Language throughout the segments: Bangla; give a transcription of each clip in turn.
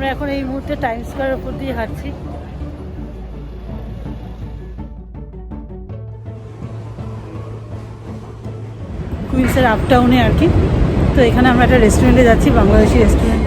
আমরা এখন এই মুহূর্তে টাইম স্কোয়ার উপর দিয়ে হাঁটছি। কুইন্সের আপ টাউনে আর কি। তো এখানে আমরা একটা রেস্টুরেন্টে যাচ্ছি, বাংলাদেশি রেস্টুরেন্টে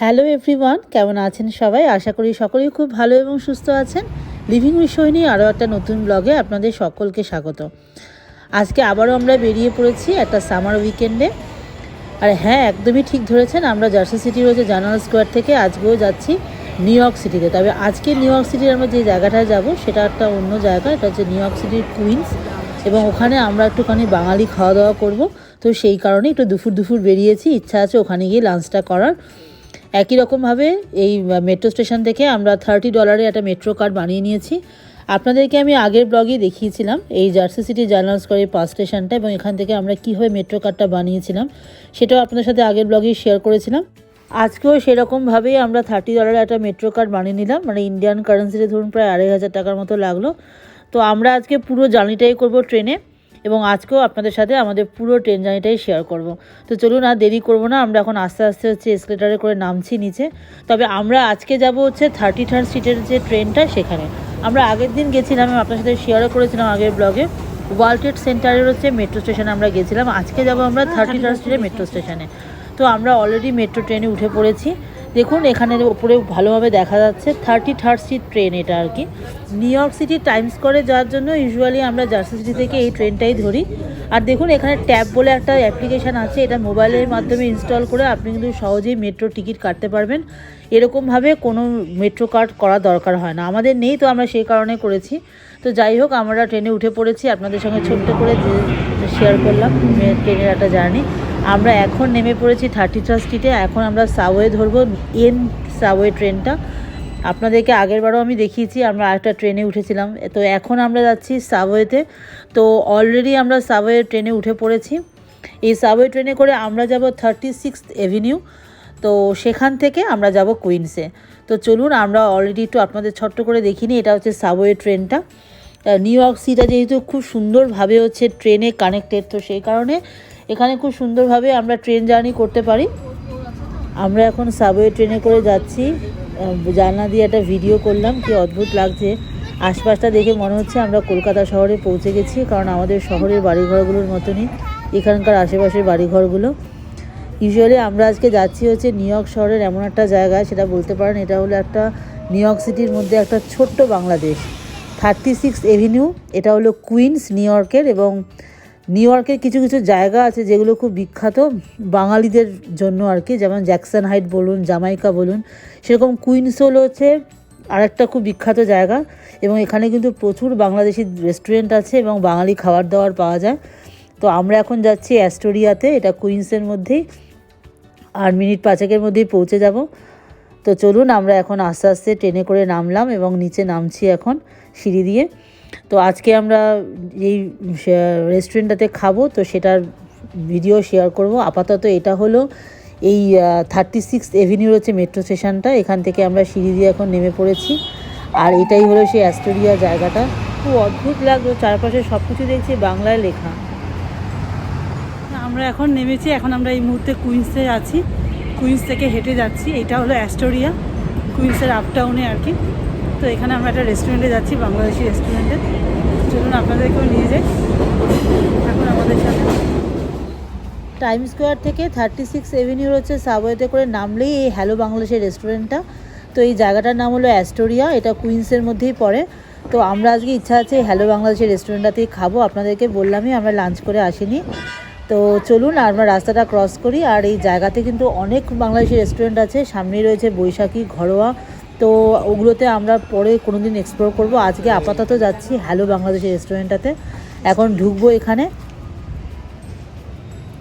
হ্যালো এভরিওয়ান, কেমন আছেন সবাই? আশা করি সকলেই খুব ভালো এবং সুস্থ আছেন। লিভিং বিষয় নিয়ে আরও একটা নতুন ব্লগে আপনাদের সকলকে স্বাগত। আজকে আবারও আমরা বেরিয়ে পড়েছি একটা সামার উইকেন্ডে আর হ্যাঁ একদমই ঠিক ধরেছেন, আমরা জার্সি সিটি রয়েছে জার্নাল স্কোয়ার থেকে আজকেও যাচ্ছি নিউ ইয়র্ক সিটিতে তবে আজকে নিউ ইয়র্ক সিটির আমরা যে জায়গাটায় যাব, সেটা একটা অন্য জায়গা, এটা হচ্ছে নিউ ইয়র্ক সিটির কুইন্স এবং ওখানে আমরা একটুখানি বাঙালি খাওয়া দাওয়া করব। তো সেই কারণে একটু দুপুর দুপুর বেরিয়েছি, ইচ্ছা আছে ওখানে গিয়ে লাঞ্চটা করার। একই রকমভাবে এই মেট্রো স্টেশন থেকে আমরা থার্টি ডলারে একটা মেট্রো কার্ড বানিয়ে নিয়েছি। আপনাদেরকে আমি আগের ব্লগে দেখিয়েছিলাম, এই জার্সি সিটি জার্নাল স্কোয়ারের পাস স্টেশনটা এবং এখান থেকে আমরা কীভাবে মেট্রো কার্ডটা বানিয়েছিলাম, সেটাও আপনাদের সাথে আগের ব্লগেই শেয়ার করেছিলাম। আজকেও সেরকমভাবেই আমরা থার্টি ডলারের একটা মেট্রো কার্ড বানিয়ে নিলাম মানে ইন্ডিয়ান কারেন্সিতে ধরুন প্রায় আড়াই হাজার টাকার মতো লাগল। তো আমরা আজকে পুরো জার্নিটাই করব ট্রেনে এবং আজকেও আপনাদের সাথে আমাদের পুরো ট্রেন জার্নিটাই শেয়ার করব। তো চলুন আর দেরি করব না আমরা এখন আস্তে আস্তে হচ্ছে এসকেলেটারে করে নামছি নিচে। তবে আমরা আজকে যাব হচ্ছে থার্টি থার্ড সিটের যে ট্রেনটা সেখানে। আমরা আগের দিন গেছিলাম আমি আপনার সাথে শেয়ারও করেছিলাম আগের ব্লগে ওয়ার্ল্ড ট্রেড সেন্টারের হচ্ছে মেট্রো স্টেশনে আমরা গেছিলাম। আজকে যাব আমরা থার্টি থার্ড সিটের মেট্রো স্টেশনে তো আমরা অলরেডি মেট্রো ট্রেনে উঠে পড়েছি। দেখুন এখানের ওপরে ভালোভাবে দেখা যাচ্ছে থার্টি থার্ড সিট ট্রেন এটা আর কি। নিউ ইয়র্ক সিটি টাইমস করে যাওয়ার জন্য ইউজুয়ালি আমরা জার্সি সিটি থেকে এই ট্রেনটাই ধরি। আর দেখুন, এখানে ট্যাব বলে একটা অ্যাপ্লিকেশান আছে, এটা মোবাইলের মাধ্যমে ইনস্টল করে আপনি কিন্তু সহজেই মেট্রো টিকিট কাটতে পারবেন। এরকমভাবে কোনো মেট্রো কার্ড করা দরকার হয় না। আমাদের নেই তো, আমরা সেই কারণে করেছি। তো যাই হোক, আমরা ট্রেনে উঠে পড়েছি। আপনাদের সঙ্গে ছোট্ট করে শেয়ার করলাম ট্রেনের একটা জার্নি আমরা এখন নেমে পড়েছি থার্টি থ্রা স্ট্রিটে এখন আমরা সাবওয়ে ধরবো এন সাবওয়ে ট্রেনটা আপনাদেরকে আগেরবারও আমি দেখিয়েছি, আমরা আরেকটা ট্রেনে উঠেছিলাম। তো এখন আমরা যাচ্ছি সাবওয়েতে তো। অলরেডি আমরা সাবওয়ে ট্রেনে উঠে পড়েছি। এই সাবওয়ে ট্রেনে করে আমরা যাব থার্টি সিক্স এভিনিউ তো সেখান থেকে আমরা যাব কুইন্সে তো চলুন, আমরা অলরেডি একটু আপনাদের ছোট্ট করে দেখিনি, এটা হচ্ছে সাবওয়ে ট্রেনটা নিউ ইয়র্ক সিটা যেহেতু খুব সুন্দরভাবে হচ্ছে ট্রেনে কানেক্টেড তো সেই কারণে এখানে খুব সুন্দরভাবে আমরা ট্রেন জার্নি করতে পারি। আমরা এখন সাবওয়ে ট্রেনে করে যাচ্ছি। জানলা দিয়ে একটা ভিডিও করলাম, কি অদ্ভুত লাগছে। আশপাশটা দেখে মনে হচ্ছে আমরা কলকাতা শহরে পৌঁছে গেছি, কারণ আমাদের শহরের বাড়িঘরগুলোর মতনই এখানকার আশেপাশের বাড়িঘরগুলো। ইউজুয়ালি আমরা আজকে যাচ্ছি হচ্ছে নিউ ইয়র্ক শহরের এমন একটা জায়গায়, সেটা বলতে পারেন এটা হলো একটা নিউ ইয়র্ক সিটির মধ্যে একটা ছোট্ট বাংলাদেশ। থার্টি সিক্স এভিনিউ, এটা হলো কুইন্স, নিউ ইয়র্কের এবং নিউ ইয়র্কের কিছু কিছু জায়গা আছে যেগুলো খুব বিখ্যাত বাঙালিদের জন্য আর কি, যেমন জ্যাকসন হাইট বলুন জামাইকা বলুন, সেরকম কুইন্স হলো হচ্ছে আরেকটা খুব বিখ্যাত জায়গা এবং এখানে কিন্তু প্রচুর বাংলাদেশি রেস্টুরেন্ট আছে এবং বাঙালি খাবার দাবার পাওয়া যায়। তো আমরা এখন যাচ্ছি অ্যাস্টোরিয়াতে, এটা কুইন্সের মধ্যেই। আর মিনিট পাঁচেকের মধ্যেই পৌঁছে যাব। তো চলুন, আমরা এখন আস্তে আস্তে ট্রেনে করে নামলাম এবং নিচে নামছি এখন। সিঁড়ি দিয়ে। তো আজকে আমরা এই রেস্টুরেন্টটাতে খাব, তো সেটার ভিডিও শেয়ার করব। আপাতত এটা হলো এই থার্টি সিক্স এভিনিউর হচ্ছে মেট্রো স্টেশনটা এখান থেকে আমরা সিঁড়ি দিয়ে এখন নেমে পড়েছি। আর এটাই হলো সেই অ্যাস্টোরিয়া জায়গাটা। খুব অদ্ভুত লাগল, চারপাশে সব কিছু দেখছি, বাংলায় লেখা। আমরা এখন নেমেছি, এখন আমরা এই মুহূর্তে কুইন্সে আছি। কুইন্স থেকে হেঁটে যাচ্ছি, এটা হলো অ্যাস্টোরিয়া কুইন্সের আপ টাউনে আর কি। তো এখানে আমরা একটা রেস্টুরেন্টে যাচ্ছি, বাংলাদেশি রেস্টুরেন্টে চলুন আপনাদেরকেও নিয়ে যাই। এখন আমাদের সাথে টাইম স্কোয়ার থেকে থার্টি সিক্স এভিনিউর হচ্ছে সাবওয়েতে করে নামলেই এই হ্যালো বাংলাদেশের রেস্টুরেন্টটা তো এই জায়গাটার নাম হলো অ্যাস্টোরিয়া এটা কুইন্সের মধ্যেই পড়ে। তো আমরা আজকে ইচ্ছা আছে হ্যালো বাংলাদেশের রেস্টুরেন্টটাতেই খাব, আপনাদেরকে বললামই আমরা লাঞ্চ করে আসিনি। তো চলুন আমরা রাস্তাটা ক্রস করি, আর এই জায়গাতে কিন্তু অনেক বাংলাদেশি রেস্টুরেন্ট আছে, সামনেই রয়েছে বৈশাখী ঘরোয়া তো ওগুলোতে আমরা পরে কোনো দিন এক্সপ্লোর করব। আজকে আপাতত যাচ্ছি হ্যালো বাংলাদেশের রেস্টুরেন্টটাতে এখন ঢুকবো এখানে।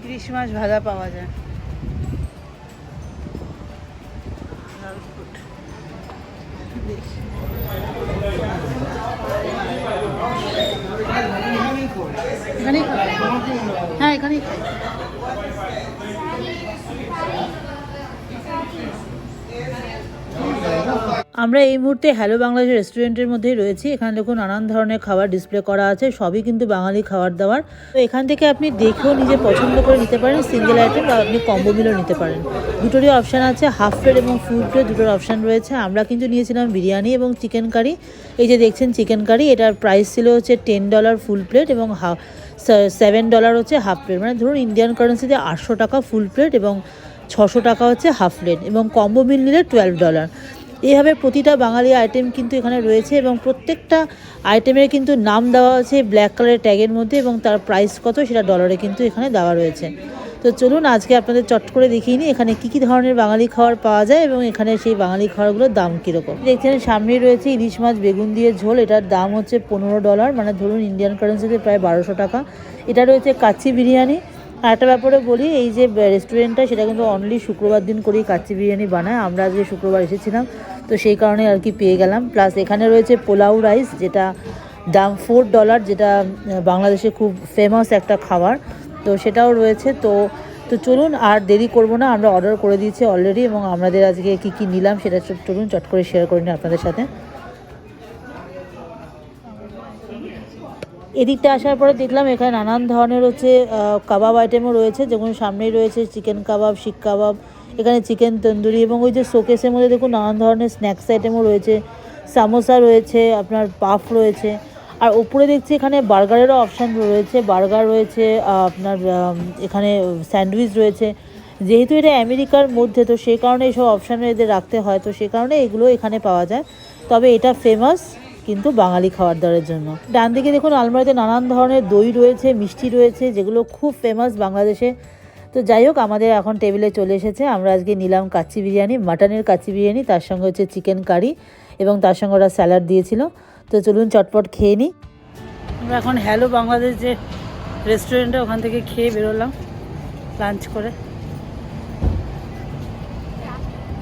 ইলিশ মাছ ভাজা পাওয়া যায়। এখানেই খাব। হ্যাঁ এখানে এখানেই খাই আমরা এই মুহূর্তে হ্যালো বাংলাদেশ রেস্টুরেন্টের মধ্যেই রয়েছি। এখানে দেখুন নানান ধরনের খাবার ডিসপ্লে করা আছে, সবই কিন্তু বাঙালি খাবার দাবার। তো এখান থেকে আপনি দেখেও নিজে পছন্দ করে নিতে পারেন সিঙ্গেল আইটেম বা আপনি কম্বো মিলও নিতে পারেন। দুটোরই অপশান আছে হাফ প্লেট এবং ফুল প্লেট দুটোর অপশান রয়েছে। আমরা কিন্তু নিয়েছিলাম বিরিয়ানি এবং চিকেন কারি এই যে দেখছেন চিকেন কারি এটার প্রাইস ছিল হচ্ছে টেন ডলার ফুল প্লেট এবং হাফ সেভেন ডলার হচ্ছে হাফ প্লেট মানে ধরুন ইন্ডিয়ান কারেন্সিতে আটশো টাকা ফুল প্লেট এবং ছশো টাকা হচ্ছে হাফ প্লেট এবং কম্বো মিল নিলে টুয়েলভ ডলার এইভাবে প্রতিটা বাঙালি আইটেম কিন্তু এখানে রয়েছে এবং প্রত্যেকটা আইটেমের কিন্তু নাম দেওয়া আছে ব্ল্যাক কালারের ট্যাগের মধ্যে এবং তার প্রাইস কত সেটা ডলারে কিন্তু এখানে দেওয়া রয়েছে। তো চলুন আজকে আপনাদের চট করে দেখিয়ে নিই এখানে কী কী ধরনের বাঙালি খাবার পাওয়া যায় এবং এখানে সেই বাঙালি খাবারগুলোর দাম কীরকম। দেখছেন সামনেই রয়েছে ইলিশ মাছ, বেগুন দিয়ে ঝোল, এটার দাম হচ্ছে পনেরো ডলার মানে ধরুন ইন্ডিয়ান কারেন্সিতে প্রায় বারোশো টাকা। এটা রয়েছে কাচ্চি বিরিয়ানি আর একটা ব্যাপারে বলি, এই যে রেস্টুরেন্টটা সেটা কিন্তু অনলি শুক্রবার দিন করেই কাচ্চি বিরিয়ানি বানায়। আমরা আজকে শুক্রবার এসেছিলাম, তো সেই কারণে আর কি পেয়ে গেলাম। প্লাস এখানে রয়েছে পোলাও রাইস যেটা দাম ফোর ডলার যেটা বাংলাদেশে খুব ফেমাস একটা খাবার। তো সেটাও রয়েছে, তো তো চলুন, আর দেরি করব না, আমরা অর্ডার করে দিয়েছি অলরেডি এবং আমাদের আজকে কী কী নিলাম সেটা চলুন চট করে শেয়ার করে নিই আপনাদের সাথে। এদিকটা আসার পরে দেখলাম এখানে নানান ধরনের হচ্ছে কাবাব আইটেমও রয়েছে যেমন সামনেই রয়েছে চিকেন কাবাব শিক কাবাব, এখানে চিকেন তন্দুরি এবং ওই যে শোকেসের মধ্যে দেখুন নানান ধরনের স্ন্যাক্স আইটেমও রয়েছে। সামোসা রয়েছে, আপনার পাফ রয়েছে। আর ওপরে দেখছি এখানে বার্গারেরও অপশান রয়েছে, বার্গার রয়েছে আপনার এখানে স্যান্ডউইচ রয়েছে। যেহেতু এটা আমেরিকার মধ্যে, তো সেই কারণে এইসব অপশান এদের রাখতে হয়, তো সেই কারণে এগুলো এখানে পাওয়া যায়। তবে এটা ফেমাস কিন্তু বাঙালি খাবার দাবারের জন্য। ডান দিকে দেখুন আলমারিতে নানান ধরনের দই রয়েছে, মিষ্টি রয়েছে, যেগুলো খুব ফেমাস বাংলাদেশে। তো যাই হোক, আমাদের এখন টেবিলে চলে এসেছে। আমরা আজকে নিলাম কাচ্চি বিরিয়ানি, মাটনের কাচ্চি বিরিয়ানি, তার সঙ্গে হচ্ছে চিকেন কারি এবং তার সঙ্গে ওরা স্যালাড দিয়েছিল। তো চলুন চটপট খেয়ে নিই আমরা এখন হ্যালো বাংলাদেশ যে রেস্টুরেন্টে, ওখান থেকে খেয়ে বেরোলাম লাঞ্চ করে।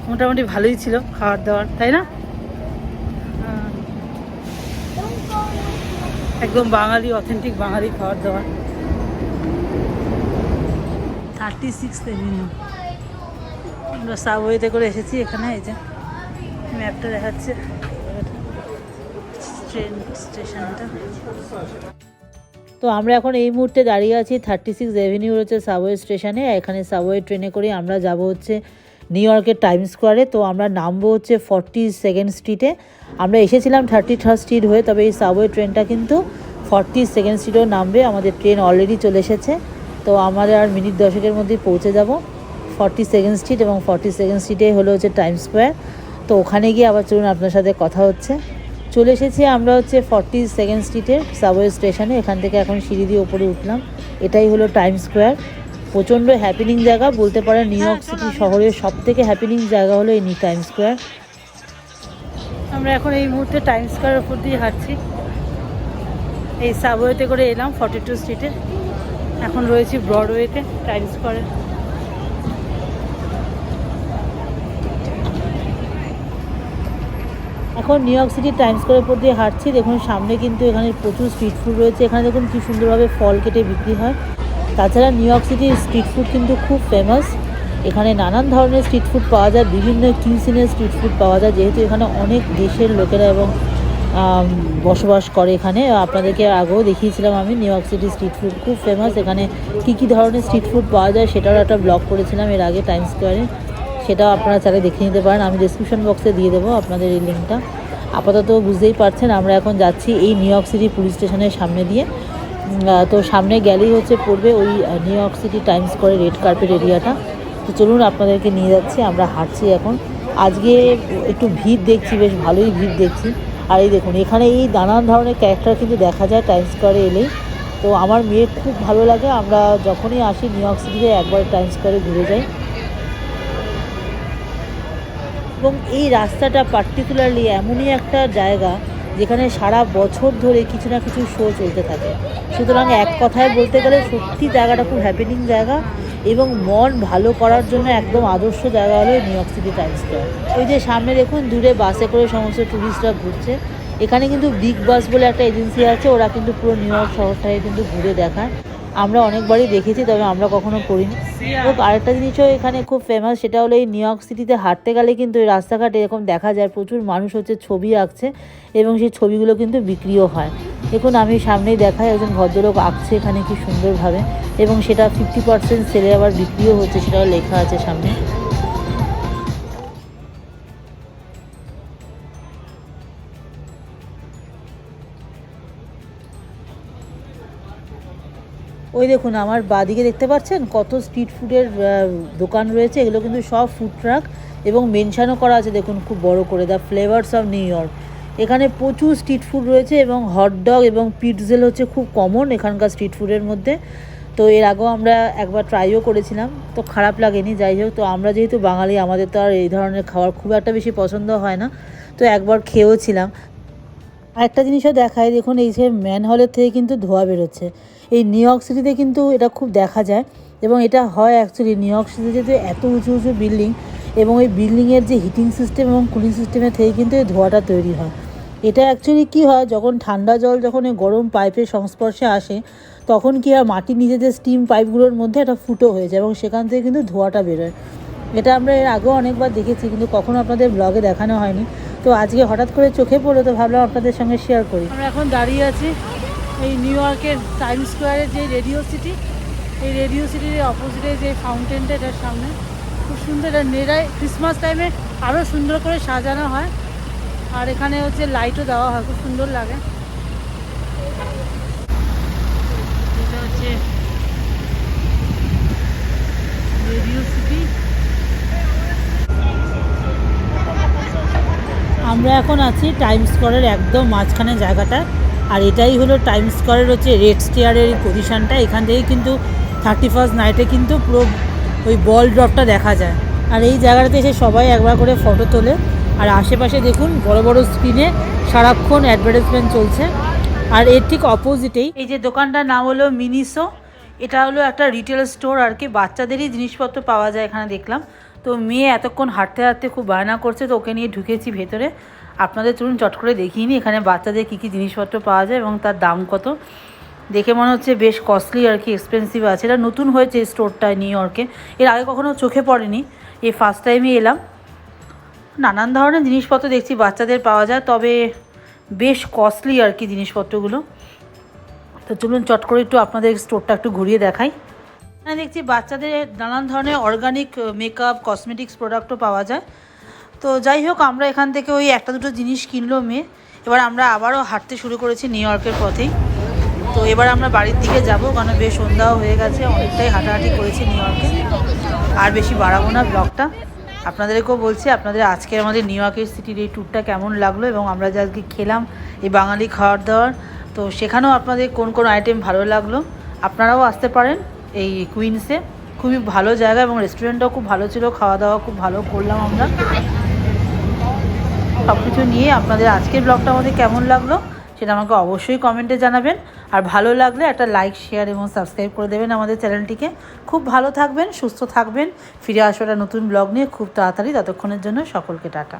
মোটামুটি ভালোই ছিল খাবার দাবার তাই না? একদম বাঙালি অথেন্টিক বাঙালি খাবার দাবার। থার্টি সিক্স এভিনিউ আমরা সাবওয়েতে করে এসেছি এখানে এই যে ম্যাপটা দেখাচ্ছে। ট্রেন স্টেশনটা তো আমরা এখন এই মুহূর্তে দাঁড়িয়ে আছি থার্টি সিক্স এভিনিউ হচ্ছে সাবওয়ে স্টেশনে এখানে সাবওয়ে ট্রেনে করে আমরা যাব হচ্ছে নিউ ইয়র্কের টাইম স্কোয়ারে তো আমরা নামবো হচ্ছে ফর্টি সেকেন্ড স্ট্রিটে আমরা এসেছিলাম থার্টি থার্ড স্ট্রিট হয়ে, তবে এই সাবওয়ে ট্রেনটা কিন্তু ফর্টি সেকেন্ড স্ট্রিটেও নামবে, আমাদের ট্রেন অলরেডি চলে এসেছে। তো আমাদের আর মিনিট দশকের মধ্যেই পৌঁছে যাব। ফর্টি সেকেন্ড স্ট্রিট এবং ফর্টি সেকেন্ড স্ট্রিটে হলো হচ্ছে টাইম স্কোয়ার তো ওখানে গিয়ে আবার চলুন আপনার সাথে কথা হচ্ছে। চলে এসেছি আমরা হচ্ছে ফর্টি সেকেন্ড স্ট্রিটের সাবওয়ে স্টেশনে এখান থেকে এখন সিঁড়ি দিয়ে ওপরে উঠলাম। এটাই হলো টাইম স্কোয়ার প্রচণ্ড হ্যাপিনিং জায়গা, বলতে পারেন নিউ ইয়র্ক সিটি শহরের সব থেকে হ্যাপিনিং জায়গা হলো এই নি টাইম স্কোয়ার আমরা এখন এই মুহূর্তে টাইম স্কোয়ার উপর দিয়ে হাঁটছি। এই সাবওয়েতে করে এলাম ফর্টি টু স্ট্রিটে এখন রয়েছি ব্রডওয়েতে টাইম স্কোয়ারে এখন নিউ ইয়র্ক সিটির টাইম স্কোয়ারের উপর দিয়ে হাঁটছি। দেখুন, সামনে কিন্তু এখানে প্রচুর স্ট্রিট ফুড রয়েছে। এখানে দেখুন কি সুন্দরভাবে ফল কেটে বিক্রি হয়। তাছাড়া নিউ ইয়র্ক সিটির স্ট্রিট ফুড কিন্তু খুব ফেমাস এখানে নানান ধরনের স্ট্রিট ফুড পাওয়া যায়, বিভিন্ন কিউসিনের স্ট্রিট ফুড পাওয়া যায়, যেহেতু এখানে অনেক দেশের লোকেরা এবং বসবাস করে এখানে। আপনাদেরকে আগেও দেখিয়েছিলাম আমি New York City street food খুব ফেমাস এখানে কী কী ধরনের স্ট্রিট ফুড পাওয়া যায় সেটারও একটা ব্লগ করেছিলাম এর আগে টাইম স্কোয়ারে সেটাও আপনারা চাইলে দেখে নিতে পারেন। আমি ডিসক্রিপশন বক্সে দিয়ে দেবো আপনাদের এই লিঙ্কটা আপাতত বুঝতেই পারছেন, আমরা এখন যাচ্ছি এই নিউ ইয়র্ক সিটি পুলিশ স্টেশনের সামনে দিয়ে। তো সামনে গেলেই হচ্ছে পড়বে ওই নিউ ইয়র্ক সিটি টাইমস করে রেড কার্পেট এরিয়াটা তো চলুন আপনাদেরকে নিয়ে যাচ্ছি, আমরা হাঁটছি এখন। আজকে একটু ভিড় দেখছি, বেশ ভালোই ভিড় দেখছি। আর এই দেখুন, এখানে এই নানান ধরনের ক্যারেক্টার কিন্তু দেখা যায় টাইমস স্কোয়ারে এলেই। তো আমার মেয়ের খুব ভালো লাগে, আমরা যখনই আসি নিউ ইয়র্ক সিটিতে একবার টাইমস স্কোয়ারে ঘুরে যাই। এবং এই রাস্তাটা পার্টিকুলারলি এমনই একটা জায়গা যেখানে সারা বছর ধরে কিছু না কিছু শো চলতে থাকে। সুতরাং এক কথায় বলতে গেলে সত্যি জায়গাটা খুব হ্যাপেনিং জায়গা এবং মন ভালো করার জন্য একদম আদর্শ জায়গা হলো New York City Time Square ওই যে সামনে দেখুন, দূরে বাসে করে সমস্ত ট্যুরিস্টরা ঘুরছে। এখানে কিন্তু বিগ বাস বলে একটা এজেন্সি আছে, ওরা কিন্তু পুরো নিউ ইয়র্ক শহরটাকে কিন্তু ঘুরে দেখায়। আমরা অনেকবারই দেখেছি, তবে আমরা কখনো করিনি। এবং আরেকটা জিনিসও এখানে খুব ফেমাস সেটা হলো এই নিউ ইয়র্ক সিটিতে হাঁটতে গেলে কিন্তু এই রাস্তাঘাটে এরকম দেখা যায়, প্রচুর মানুষ হচ্ছে ছবি আঁকছে এবং সেই ছবিগুলো কিন্তু বিক্রিও হয়। দেখুন, আমি সামনেই দেখাই, একজন ভদ্রলোক আঁকছে এখানে কি সুন্দরভাবে এবং সেটা ফিফটি পার্সেন্ট সেলে আবার বিক্রিও হচ্ছে, সেটাও লেখা আছে সামনে। ওই দেখুন, আমার বাদিকে দেখতে পাচ্ছেন কত স্ট্রিট ফুডের দোকান রয়েছে। এগুলো কিন্তু সব ফুড ট্রাক এবং মেনশানও করা আছে। দেখুন, খুব বড় করে। The flavours of New York এখানে প্রচুর স্ট্রিট ফুড রয়েছে এবং হটডগ এবং পিটজেল হচ্ছে খুব কমন এখানকার স্ট্রিট ফুডের মধ্যে। তো এর আগেও আমরা একবার ট্রাইও করেছিলাম। তো খারাপ লাগেনি। যাই হোক, তো আমরা যেহেতু বাঙালি, আমাদের তো আর এই ধরনের খাবার খুব একটা বেশি পছন্দ হয় না। তো একবার খেয়েও ছিলাম। আরেকটা জিনিসও দেখায়, দেখুন এই যে ম্যান হলের থেকে কিন্তু ধোঁয়া বেরোচ্ছে। এই নিউ ইয়র্ক সিটিতে কিন্তু এটা খুব দেখা যায় এবং এটা হয় অ্যাকচুয়ালি নিউ ইয়র্ক সিটিতে যে এত উঁচু উঁচু বিল্ডিং এবং এই বিল্ডিংয়ের যে হিটিং সিস্টেম এবং কুলিং সিস্টেমের থেকে কিন্তু এই ধোঁয়াটা তৈরি হয়। এটা অ্যাকচুয়ালি কী হয়, যখন ঠান্ডা জল যখন এই গরম পাইপের সংস্পর্শে আসে, তখন কি হয়, মাটির নিচে যে স্টিম পাইপগুলোর মধ্যে একটা ফুটো হয়ে যায় এবং সেখান থেকে কিন্তু ধোঁয়াটা বেরোয়। এটা আমরা এর আগেও অনেকবার দেখেছি, কিন্তু কখনো আপনাদের ব্লগে দেখানো হয়নি। তো আজকে হঠাৎ করে চোখে পড়ল, তো ভাবলাম আপনাদের সঙ্গে শেয়ার করি। আমরা এখন দাঁড়িয়ে আছি এই নিউ ইয়র্কের টাইম স্কোয়ারের যে রেডিও সিটি এই রেডিও সিটির অপোজিটে যে ফাউন্টেনটা এটার সামনে, খুব সুন্দর এটা নেড়ায় ক্রিসমাস টাইমে আরও সুন্দর করে সাজানো হয়। আর এখানে হচ্ছে লাইটও দেওয়া হয়, খুব সুন্দর লাগে। এটা হচ্ছে রেডিও সিটি আমরা এখন আছি টাইম স্কোয়ারের একদম মাঝখানে জায়গাটা। আর এটাই হলো টাইম স্কোয়ারের হচ্ছে রেড স্টেয়ারের পজিশানটা এখান থেকে কিন্তু থার্টি ফার্স্ট নাইটে কিন্তু পুরো ওই বল ড্রপটা দেখা যায়। আর এই জায়গাটাতে এসে সবাই একবার করে ফটো তোলে। আর আশেপাশে দেখুন, বড় বড় স্ক্রিনে সারাক্ষণ অ্যাডভার্টাইজমেন্ট চলছে। আর এর ঠিক অপোজিটেই এই যে দোকানটার নাম হলো মিনিসো এটা হলো একটা রিটেল স্টোর আর কি। বাচ্চাদেরই জিনিসপত্র পাওয়া যায় এখানে দেখলাম। তো মেয়ে এতক্ষণ হাঁটতে হাঁটতে খুব বায়না করছে, তো ওকে নিয়ে ঢুকেছি ভেতরে। আপনাদের চলুন চট করে দেখিয়ে নিই, এখানে বাচ্চাদের কী কী জিনিসপত্র পাওয়া যায় এবং তার দাম কত। দেখে মনে হচ্ছে বেশ কস্টলি আর কি এক্সপেন্সিভ আছে। এটা নতুন হয়েছে এই স্টোরটায় নিউ ইয়র্কে এর আগে কখনো চোখে পড়েনি। এই ফার্স্ট টাইমই এলাম। নানান ধরনের জিনিসপত্র দেখছি বাচ্চাদের পাওয়া যায়, তবে বেশ কস্টলি আর কি জিনিসপত্রগুলো। তো চলুন চট করে একটু আপনাদের স্টোরটা একটু ঘুরিয়ে দেখাই। এখানে দেখছি বাচ্চাদের নানান ধরনের অর্গানিক মেকআপ কসমেটিক্স প্রোডাক্টও পাওয়া যায়। তো যাই হোক, আমরা এখান থেকে ওই একটা দুটো জিনিস কিনলো মেয়ে। এবার আমরা আবারও হাঁটতে শুরু করেছি নিউ ইয়র্কের পথেই। তো এবার আমরা বাড়ির দিকে যাব কারণ বেশ সন্ধ্যাও হয়ে গেছে, অনেকটাই হাঁটাহাঁটি করেছি নিউ ইয়র্কে আর বেশি বাড়াবো না ব্লগটা আপনাদেরকেও বলছি, আপনাদের আজকের আমাদের নিউ ইয়র্কের সিটির এই ট্যুরটা কেমন লাগল এবং আমরা যে আজকে খেলাম এই বাঙালি খাওয়ার দাওয়ার, তো সেখানেও আপনাদের কোন কোন আইটেম ভালো লাগল, আপনারাও আসতে পারেন। এই কুইন্সে খুবই ভালো জায়গা এবং রেস্টুরেন্টটাও খুব ভালো ছিল খাওয়া দাওয়া খুব ভালো করলাম আমরা। সব কিছু নিয়ে আপনাদের আজকের ব্লগটা আমাদের কেমন লাগল সেটা আমাকে অবশ্যই কমেন্টে জানাবেন। আর ভালো লাগলে একটা লাইক শেয়ার এবং সাবস্ক্রাইব করে দেবেন আমাদের চ্যানেলটিকে খুব ভালো থাকবেন, সুস্থ থাকবেন। ফিরে আসব একটা নতুন ব্লগ নিয়ে। খুব তাড়াতাড়ি ততক্ষণের জন্য সকলকে টাটা।